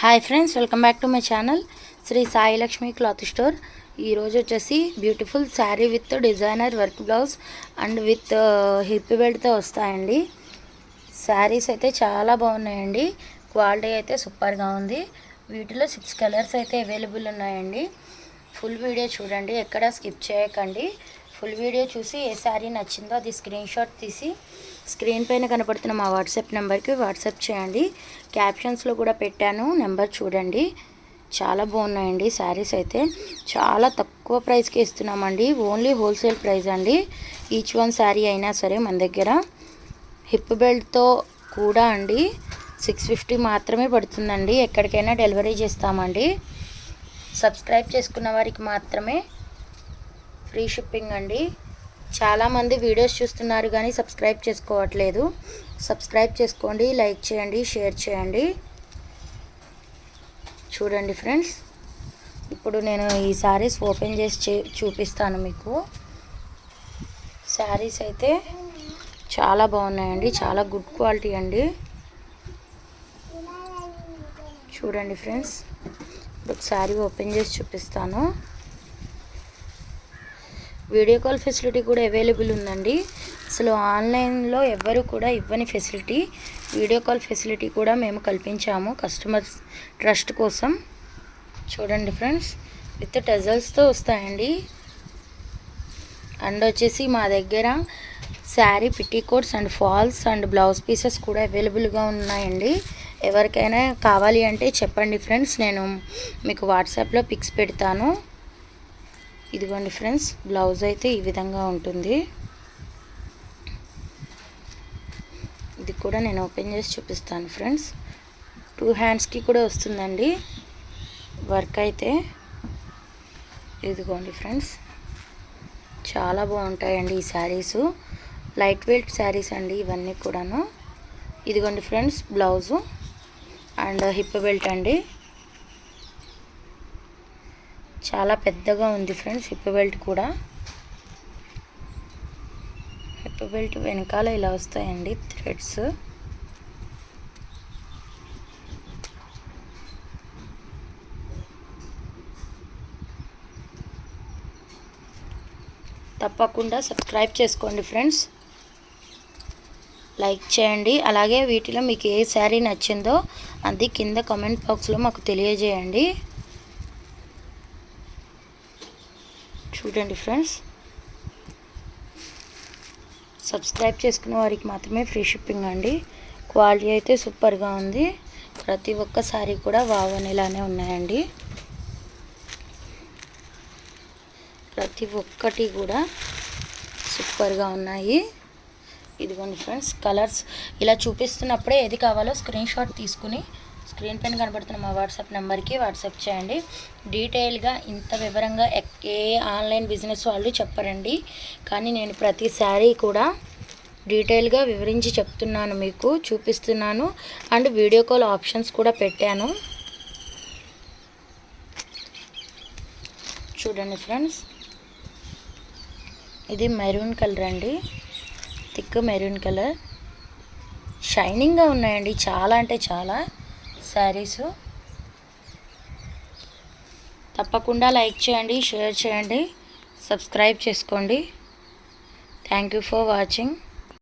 Hi friends welcome back to my channel Shri Sai Lakshmi cloth store ఈరోజు వచ్చేసి beautiful sari with designer work blouse and with hip బెల్ట్తో వస్తాయండి. శారీస్ అయితే చాలా బాగున్నాయండి. Quality అయితే సూపర్గా ఉంది. వీటిలో సిక్స్ కలర్స్ అయితే అవైలబుల్ ఉన్నాయండి. ఫుల్ వీడియో చూడండి ఎక్కడ స్కిప్ చేయకండి. ఫుల్ వీడియో చూసి ఏ శారీ నచ్చిందో అది స్క్రీన్ షాట్ తీసి స్క్రీన్ పైన కనపడుతున్న మా వాట్సాప్ నెంబర్కి వాట్సాప్ చేయండి. క్యాప్షన్స్లో కూడా పెట్టాను. నెంబర్ చూడండి. చాలా బాగున్నాయండి శారీస్ అయితే. చాలా తక్కువ ప్రైస్కి ఇస్తున్నామండి. ఓన్లీ హోల్సేల్ ప్రైస్ అండి. ఈచ్ వన్ శారీ అయినా సరే మన దగ్గర. హిప్ బెల్ట్తో కూడా అండి. సిక్స్ ఫిఫ్టీ మాత్రమే పడుతుందండి. ఎక్కడికైనా డెలివరీ చేస్తామండి. సబ్స్క్రైబ్ చేసుకున్న వారికి మాత్రమే ఫ్రీ షిప్పింగ్ అండి. చాలామంది వీడియోస్ చూస్తున్నారు కానీ సబ్స్క్రైబ్ చేసుకోవట్లేదు. సబ్స్క్రైబ్ చేసుకోండి లైక్ చేయండి షేర్ చేయండి. చూడండి ఫ్రెండ్స్ ఇప్పుడు నేను ఈ శారీస్ ఓపెన్ చేసి చూపిస్తాను మీకు. శారీస్ అయితే చాలా బాగున్నాయండి చాలా గుడ్ క్వాలిటీ అండి. చూడండి ఫ్రెండ్స్ ఇప్పుడు శారీ ఓపెన్ చేసి చూపిస్తాను. వీడియో కాల్ ఫెసిలిటీ కూడా అవైలబుల్ ఉందండి. అసలు ఆన్లైన్లో ఎవ్వరు కూడా ఇవ్వని ఫెసిలిటీ వీడియో కాల్ ఫెసిలిటీ కూడా మేము కల్పించాము కస్టమర్స్ ట్రస్ట్ కోసం. చూడండి ఫ్రెండ్స్ విత్ టెజల్స్తో వస్తాయండి. అండ్ వచ్చేసి మా దగ్గర sari petticoats and falls and blouse pieces కూడా అవైలబుల్గా ఉన్నాయండి. ఎవరికైనా కావాలి అంటే చెప్పండి ఫ్రెండ్స్ నేను మీకు వాట్సాప్లో పిక్స్ పెడతాను. ఇదిగోండి ఫ్రెండ్స్ బ్లౌజ్ అయితే ఈ విధంగా ఉంటుంది. ఇది కూడా నేను ఓపెన్ చేసి చూపిస్తాను ఫ్రెండ్స్. టూ హ్యాండ్స్కి కూడా వస్తుందండి. వర్క్ అయితే. ఇదిగోండి ఫ్రెండ్స్. చాలా బాగుంటాయండి ఈ శారీస్ లైట్ వెయిట్ శారీస్ అండి ఇవన్నీ కూడాను. ఇదిగోండి friends blouse. And hip belt అండి. చాలా పెద్దగా ఉంది ఫ్రెండ్స్ హిప్ బెల్ట్ కూడా. హిప్ బెల్ట్ వెనకాల ఇలా వస్తాయండి థ్రెడ్స్ తప్పకుండా సబ్స్క్రైబ్ చేసుకోండి ఫ్రెండ్స్. లైక్ చేయండి అలాగే వీటిలో మీకు ఏ శారీ నచ్చిందో అది కింద కామెంట్ బాక్స్లో మాకు తెలియజేయండి. చూడండి ఫ్రెండ్స్. సబ్స్క్రైబ్ చేసుకున్న వారికి మాత్రమే ఫ్రీ షిప్పింగ్ అండి. క్వాలిటీ అయితే సూపర్గా ఉంది. ప్రతి ఒక్క సారీ కూడా వావనేలానే ఉన్నాయండి. ప్రతి ఒక్కటి కూడా సూపర్గా ఉన్నాయి. ఇదిగోండి ఫ్రెండ్స్ కలర్స్. ఇలా చూపిస్తున్నప్పుడే ఏది కావాలో స్క్రీన్ షాట్ తీసుకుని స్క్రీన్ పైన కనబడుతున్న మా వాట్సాప్ నెంబర్కి వాట్సాప్ చేయండి. డీటెయిల్గా ఇంత వివరంగా ఏ ఆన్లైన్ బిజినెస్ వాళ్ళు చెప్పరండి. కానీ నేను ప్రతి శారీ కూడా డీటెయిల్గా వివరించి చెప్తున్నాను మీకు చూపిస్తున్నాను. అండ్ వీడియో కాల్ ఆప్షన్స్ కూడా పెట్టాను. చూడండి ఫ్రెండ్స్. ఇది మెరూన్ కలర్ అండి. Thick maroon colour. షైనింగ్గా ఉన్నాయండి. చాలా అంటే చాలా. శారీస్. తప్పకుండా లైక్ చేయండి షేర్ చేయండి సబ్స్క్రైబ్ చేసుకోండి. Thank you for watching